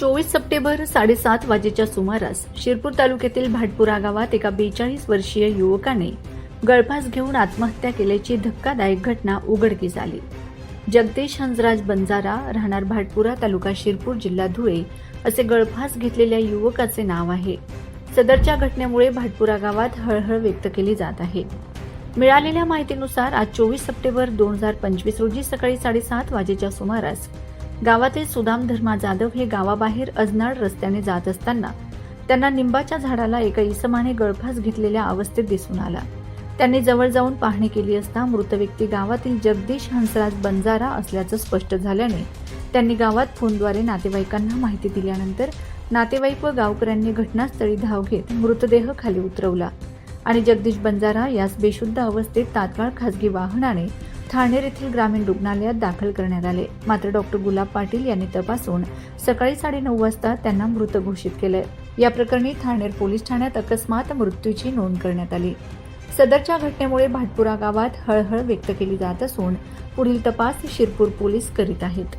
चोवीस सप्टेंबर साडेसात वाजेच्या सुमारास शिरपूर तालुक्यातील भाटपुरा गावात एका बेचाळीस वर्षीय युवकाने गळफास घेऊन आत्महत्या केल्याची धक्कादायक घटना उघडकीस आली. जगदीश हंसराज बंजारा राहणार भाटपुरा तालुका शिरपूर जिल्हा धुळे असे गळफास घेतलेल्या युवकाचे नाव आहे. सदरच्या घटनेमुळे भाटपुरा गावात हळहळ व्यक्त केली जात आहे. मिळालेल्या माहितीनुसार आज चोवीस सप्टेंबर दोन हजार पंचवीस रोजी सकाळी साडेसात वाजेच्या सुमारास गावातील सुदाम धर्मा जाधव हे गावाबाहेर अजनाड रस्त्याने जात असताना त्यांना निंबाच्या झाडाला एका इसमाने गळफास घेतलेल्या अवस्थेत दिसून आला. त्यांनी जवळ जाऊन पाहणी केली असता मृत व्यक्ती गावातील जगदीश हंसराज बंजारा असल्याचं स्पष्ट झाल्याने त्यांनी गावात फोनद्वारे नातेवाईकांना माहिती दिल्यानंतर नातेवाईक व गावकऱ्यांनी घटनास्थळी धाव घेत मृतदेह खाली उतरवला आणि जगदीश बंजारा यास बेशुद्ध अवस्थेत तात्काळ खासगी वाहनाने ठाणेर येथील ग्रामीण रुग्णालयात दाखल करण्यात आले. मात्र डॉक्टर गुलाब पाटील यांनी तपासून सकाळी साडेनऊ वाजता त्यांना मृत घोषित केलंय. या प्रकरणी ठाणेर पोलीस ठाण्यात अकस्मात मृत्यूची नोंद करण्यात आली. सदरच्या घटनेमुळे भाटपुरा गावात हळहळ व्यक्त केली जात असून पुढील तपास शिरपूर पोलीस करीत आहेत.